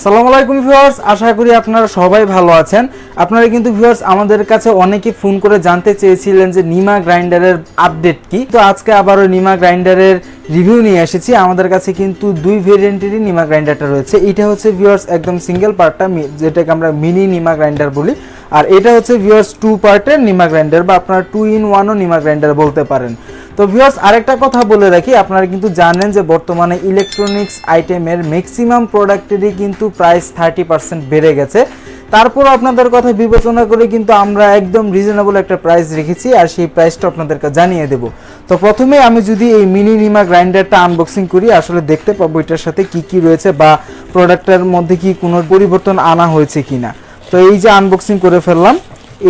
আসসালামু আলাইকুম ভিউয়ার্স, আশা করি আপনারা সবাই ভালো আছেন। আপনারা কিন্তু ভিউয়ার্স আমাদের কাছে অনেকে ফোন করে জানতে চেয়েছিলেন যে নিমা গ্রাইন্ডারের আপডেট কি। তো আজকে আবারও নিমা গ্রাইন্ডারের রিভিউ নিয়ে এসেছি। আমাদের কাছে কিন্তু দুই ভেরিয়েন্টেরই নিমা গ্রাইন্ডারটা রয়েছে। এটা হচ্ছে ভিউয়ার্স একদম সিঙ্গেল পার্টটা যেটাকে আমরা মিনি নিমা গ্রাইন্ডার বলি। আর এটা হচ্ছে ভিউয়ার্স টু পার্টের নিমা গ্রাইন্ডার বা আপনারা টু ইন ওয়ানও নিমা গ্রাইন্ডার বলতে পারেন। তো ভিউয়ার্স আরেকটা কথা বলে রাখি, আপনারা কিন্তু জানেন যে বর্তমানে ইলেকট্রনিক্স আইটেমের ম্যাক্সিমাম প্রোডাক্টেরই কিন্তু প্রাইস থার্টি পার্সেন্ট বেড়ে গেছে। তারপর আপনাদের কথা বিবেচনা করে কিন্তু আমরা একদম রিজনেবল একটা প্রাইস রেখেছি আর সেই প্রাইসটা আপনাদেরকে জানিয়ে দেব। তো প্রথমে আমি যদি এই মিনি নিমা গ্রাইন্ডারটা আনবক্সিং করি, আসলে দেখতে পাবো এটার সাথে কি কি রয়েছে বা প্রোডাক্টের মধ্যে কি কোনো পরিবর্তন আনা হয়েছে কিনা। তো এই যে আনবক্সিং করে ফেললাম,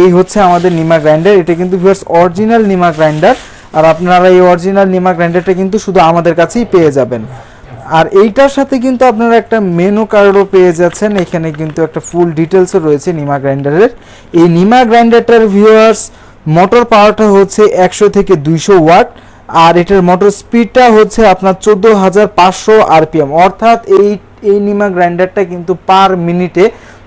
এই হচ্ছে আমাদের নিমা গ্রাইন্ডার। এটা কিন্তু ভিউয়ার্স অরিজিনাল নিমা গ্রাইন্ডার। আর আপনারা এই অরিজিনাল নিমা গ্রাইন্ডারটা কিন্তু শুধু আমাদের কাছেই পেয়ে যাবেন। আর এইটার সাথে কিন্তু আপনারা একটা মেনু কার্ডও পেয়ে যাচ্ছেন। এখানে কিন্তু একটা ফুল ডিটেলসও রয়েছে নিমা গ্রাইন্ডারের। এই নিমা গ্রাইন্ডারটার ভিউয়ার্স মোটর পাওয়ারটা হচ্ছে একশো থেকে দুইশো ওয়াট আর এটার মোটর স্পিডটা হচ্ছে আপনার চোদ্দ হাজার পাঁচশো আরপিএম অর্থাৎ এই এই নিমা গ্রাইন্ডারটা কিন্তু পার মিনিটে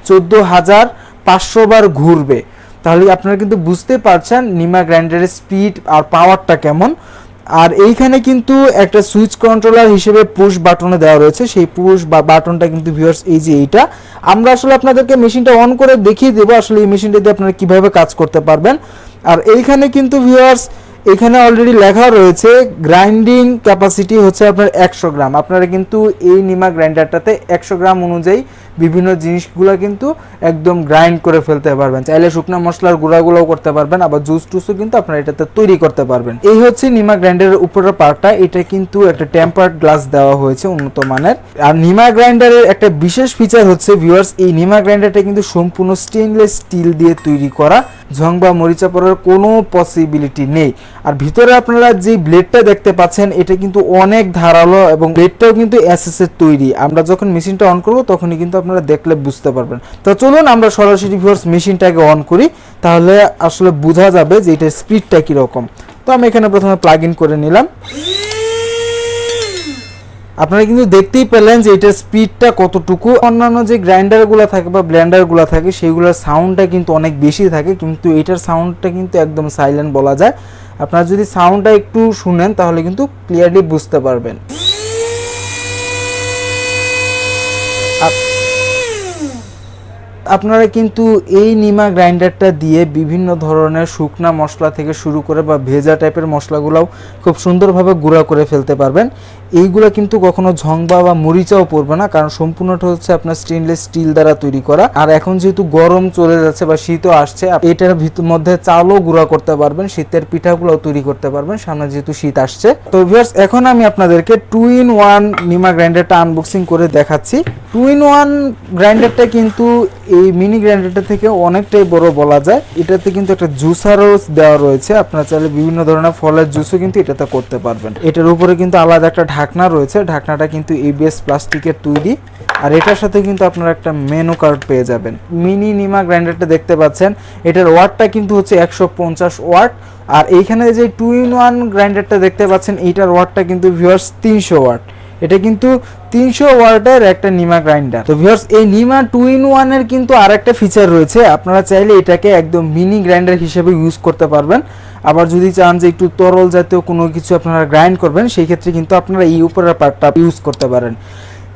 চোদ্দ হাজার পাঁচশো বার ঘুরবে। তাহলে আপনারা কিন্তু বুঝতে পারছেন নিমা গ্রাইন্ডারের স্পিড আর পাওয়ারটা কেমন। আর এইখানে কিন্তু একটা সুইচ কন্ট্রোলার হিসেবে পুশ বাটনে দেওয়া রয়েছে। সেই পুশ বা বাটনটা কিন্তু ভিউয়ার্স এই যে এইটা। আমরা আসলে আপনাদেরকে মেশিনটা অন করে দেখিয়ে দেবো আসলে এই মেশিনটা দিয়ে আপনারা কীভাবে কাজ করতে পারবেন। আর এইখানে কিন্তু ভিউয়ার্স এখানে অলরেডি লেখা রয়েছে গ্রাইন্ডিং ক্যাপাসিটি হচ্ছে আপনার একশো গ্রাম। আপনারা কিন্তু এই নিমা গ্রাইন্ডারটাতে একশো গ্রাম অনুযায়ী বিভিন্ন জিনিসগুলো কিন্তু একদম গ্রাইন্ড করে ফেলতে পারবেন। চাইলে শুকনো মশলার গুঁড়াগুলোও করতে পারবেন, আবার জুস টুসও কিন্তু আপনারা এটাতে তৈরি করতে পারবেন। এই হচ্ছে নিমা গ্রাইন্ডারের উপরের পার্টটা এটা কিন্তু একটা টেম্পার্ড গ্লাস দেওয়া হয়েছে উন্নত মানের। আর নিমা গ্রাইন্ডারের একটা বিশেষ ফিচার হচ্ছে ভিউয়ার্স এই নিমা গ্রাইন্ডারটা কিন্তু সম্পূর্ণ স্টেনলেস স্টিল দিয়ে তৈরি করা। ঝং বা মরিচা পড়ার কোনো পসিবিলিটি নেই। আর ভিতরে আপনারা যে ব্লেডটা দেখতে পাচ্ছেন, এটা কিন্তু অনেক ধারালো এবং ব্লেডটাও কিন্তু এর তৈরি। আমরা যখন মেশিনটা অন করব, তখনই কিন্তু আপনারা দেখলে বুঝতে পারবেন। তো চলুন আমরা সরাসরি ভিউয়ার্স মেশিনটাকে অন করি, তাহলে আসলে বোঝা যাবে যে এটার স্পিডটা কীরকম। তো আমি এখানে প্রথমে প্লাগ ইন করে নিলাম। আপনারা কিন্তু দেখতেই পেলেন যে এটার স্পিডটা কতটুকু। অন্যান্য যে গ্রাইন্ডারগুলো থাকে বা ব্লেন্ডারগুলো থাকে, সেইগুলোর সাউন্ডটা কিন্তু অনেক বেশি থাকে, কিন্তু এটার সাউন্ডটা কিন্তু একদম সাইলেন্ট বলা যায়। আপনারা যদি সাউন্ডটা একটু শুনেন, তাহলে কিন্তু ক্লিয়ারলি বুঝতে পারবেন। আপনারা কিন্তু এই নিমা গ্রাইন্ডারটা দিয়ে বিভিন্ন ধরনের শুকনা মশলা থেকে শুরু করে বা ভেজা টাইপের মশলাগুলোও খুব সুন্দরভাবে গুঁড়া করে ফেলতে পারবেন। এইগুলো কিন্তু কখনো ঝংবা বা মরিচাও পড়বে না, কারণ সম্পূর্ণটা হচ্ছে আপনার স্টেনলেস স্টিল দ্বারা তৈরি করা। আর এখন যেহেতু গরম চলে যাচ্ছে বা শীতও আসছে এটার ভিতর মধ্যে চালও গুঁড়া করতে পারবেন, শীতের পিঠাগুলোও তৈরি করতে পারবেন, সামনে যেহেতু শীত আসছে। তো ভিউয়ার্স এখন আমি আপনাদেরকে টু ইন ওয়ান নিমা গ্রাইন্ডারটা আনবক্সিং করে দেখাচ্ছি। টু ইন ওয়ান গ্রাইন্ডারটা কিন্তু এই মিনি গ্রাইন্ডারটা থেকে অনেকটাই বড় বলা যায়। এটাতে কিন্তু একটা জুসারও দেওয়া রয়েছে। আপনারা চাইলে বিভিন্ন ধরনের ফলের জুসও কিন্তু এটাতে করতে পারবেন। এটার উপরে কিন্তু আলাদা একটা ঢাকনা রয়েছে। ঢাকনাটা কিন্তু এবিএস প্লাস্টিকের তৈরি। আর এটার সাথে কিন্তু আপনারা একটা মেনু কার্ড পেয়ে যাবেন। মিনি নিমা গ্রাইন্ডারটা দেখতে পাচ্ছেন। এটার ওয়াটটা কিন্তু হচ্ছে একশো পঞ্চাশ ওয়াট আর এইখানে যে টু ইন ওয়ান গ্রাইন্ডারটা দেখতে পাচ্ছেন, এইটার ওয়াটটা কিন্তু ভিওয়ার্স তিনশো ওয়াট এটা কিন্তু তিনশো ওয়াটের একটা নিমা গ্রাইন্ডার। তো ভিউয়ার্স এই নিমা টু ইন ওয়ানের কিন্তু আর একটা ফিচার রয়েছে। আপনারা চাইলে এটাকে একদম মিনি গ্রাইন্ডার হিসেবে ইউজ করতে পারবেন। আবার যদি চান যে একটু তরল জাতীয় কোনো কিছু আপনারা গ্রাইন্ড করবেন, সেই ক্ষেত্রে কিন্তু আপনারা এই উপরের পার্টটা ইউজ করতে পারেন।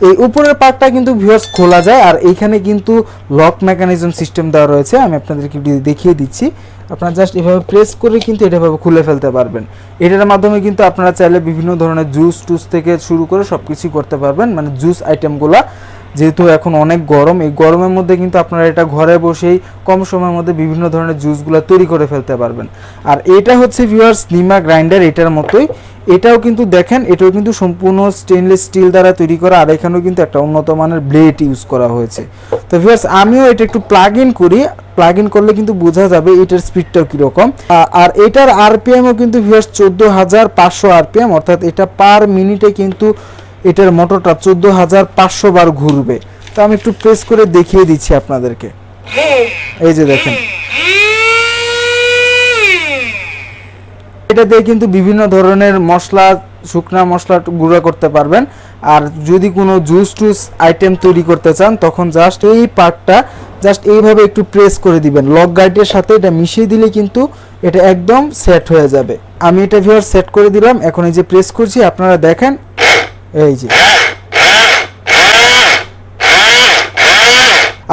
এই উপরের পার্টটা কিন্তু ভিউয়ার্স খোলা যায়, আর এইখানে কিন্তু লক মেকানিজম সিস্টেম দেওয়া রয়েছে। আমি আপনাদেরকে দেখিয়ে দিচ্ছি। আপনারা জাস্ট এভাবে প্রেস করে কিন্তু এটা এভাবে খুলে ফেলতে পারবেন। এটার মাধ্যমে কিন্তু আপনারা চাইলে বিভিন্ন ধরনের জুস টুস থেকে শুরু করে সব কিছুই করতে পারবেন। মানে জুস আইটেমগুলা যেহেতু এখন অনেক গরম, এই গরমের মধ্যে কিন্তু আপনারা এটা ঘরে বসেই কম সময়ের মধ্যে বিভিন্ন ধরনের জুসগুলো তৈরি করে ফেলতে পারবেন। আর এটা হচ্ছে ভিউয়ার্স নিমা গ্রাইন্ডার, এটার মতোই। এটাও কিন্তু দেখেন, এটাও কিন্তু সম্পূর্ণ স্টেনলেস স্টিল দ্বারা তৈরি করা, আর এখানেও কিন্তু একটা উন্নত মানের ব্লেড ইউজ করা হয়েছে। তো ভিউয়ার্স আমিও এটা একটু প্লাগ ইন করি। প্লাগ ইন করলে কিন্তু বোঝা যাবে এটার স্পিডটাও কীরকম। আর এটার আরপিএমও কিন্তু ভিউয়ার্স চোদ্দ হাজার পাঁচশো আরপিএম অর্থাৎ এটা পার মিনিটে কিন্তু এটার মোটরটা চোদ্দ হাজার পাঁচশো বার ঘুরবে। তো আমি একটু প্রেস করে দেখিয়ে দিচ্ছি আপনাদেরকে। এই যে দেখেন। এটা দিয়ে কিন্তু বিভিন্ন ধরনের মশলা, শুকনা মশলা গুঁড়া করতে পারবেন। আর যদি কোনো জুস টুস আইটেম তৈরি করতে চান, তখন জাস্ট এই পার্টটা জাস্ট এইভাবে একটু প্রেস করে দিবেন। লক গাইডের সাথে এটা মিশিয়ে দিলে কিন্তু এটা একদম সেট হয়ে যাবে। আমি এটা ভিউয়ার সেট করে দিলাম। এখন এই যে প্রেস করছি, আপনারা দেখেন এই যে।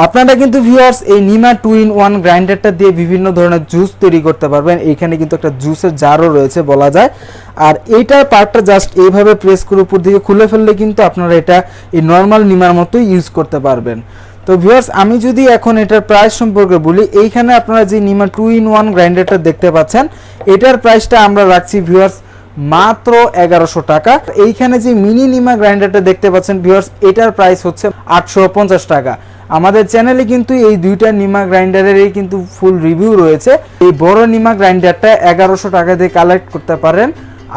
আপনারা কিন্তু ভিউয়ার্স এই নিমা টু ইন ওয়ান গ্রাইন্ডারটা দিয়ে বিভিন্ন ধরনের জুস তৈরি করতে পারবেন। এইখানে কিন্তু একটা জুসের জারও রয়েছে বলা যায়। আর এইটার পার্টটা জাস্ট এইভাবে প্রেস করে উপর দিকে খুলে ফেললে কিন্তু আপনারা এটা এই নর্মাল নিমার মতোই ইউজ করতে পারবেন। তো ভিউয়ার্স আমি যদি এখন এটার প্রাইস সম্পর্কে বলি, এইখানে আপনারা যে নিমা টু ইন ওয়ান গ্রাইন্ডারটা দেখতে পাচ্ছেন, এটার প্রাইসটা আমরা রাখছি ভিউয়ার্স মাত্র এগারোশো টাকা। এইখানে যে মিনি নিমা গ্রাইন্ডারটা দেখতে পাচ্ছেন ভিউয়ার্স এটার প্রাইস হচ্ছে আটশো পঞ্চাশ টাকা। আমাদের চ্যানেলে কিন্তু এই দুইটা নিমা গ্রাইন্ডারেরই কিন্তু ফুল রিভিউ রয়েছে। এই বড় নিমা গ্রাইন্ডারটা এগারোশো টাকা দিয়ে কালেক্ট করতে পারেন।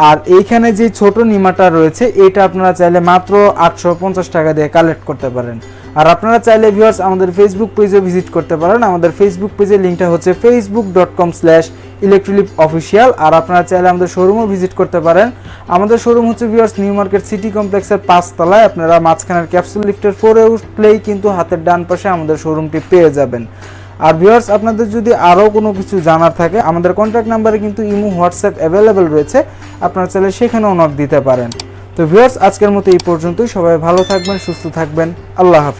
আর এইখানে যে ছোট নিমাটা রয়েছে, এটা আপনারা চাইলে মাত্র আটশো পঞ্চাশ টাকা দিয়ে কালেক্ট করতে পারেন। আর আপনারা চাইলে ভিউয়ার্স আমাদের ফেসবুক পেজে ভিজিট করতে পারেন। আমাদের ফেসবুক পেজের লিঙ্কটা হচ্ছে ফেসবুক ডট কম স্ল্যাশ ইলেকট্রিলিপ অফিসিয়াল আর আপনারা চাইলে আমাদের শোরুমও ভিজিট করতে পারেন। আমাদের শোরুম হচ্ছে ভিউয়ার্স নিউ মার্কেট সিটি কমপ্লেক্সের পাঁচতলায়। আপনারা মাঝখানের ক্যাপসুল লিফটের ফোরে উঠলেই কিন্তু হাতের ডান পাশে আমাদের শোরুমটি পেয়ে যাবেন। আর ভিউয়ার্স আপনাদের যদি আরও কোনো কিছু জানার থাকে, আমাদের কন্ট্যাক্ট নাম্বারে কিন্তু ইমো, হোয়াটসঅ্যাপ অ্যাভেলেবেল রয়েছে। আপনারা চাইলে সেখানেও নক দিতে পারেন। তো ভিউয়ার্স আজকের মতো এই পর্যন্তই। সবাই ভালো থাকবেন, সুস্থ থাকবেন। আল্লাহ হাফিজ।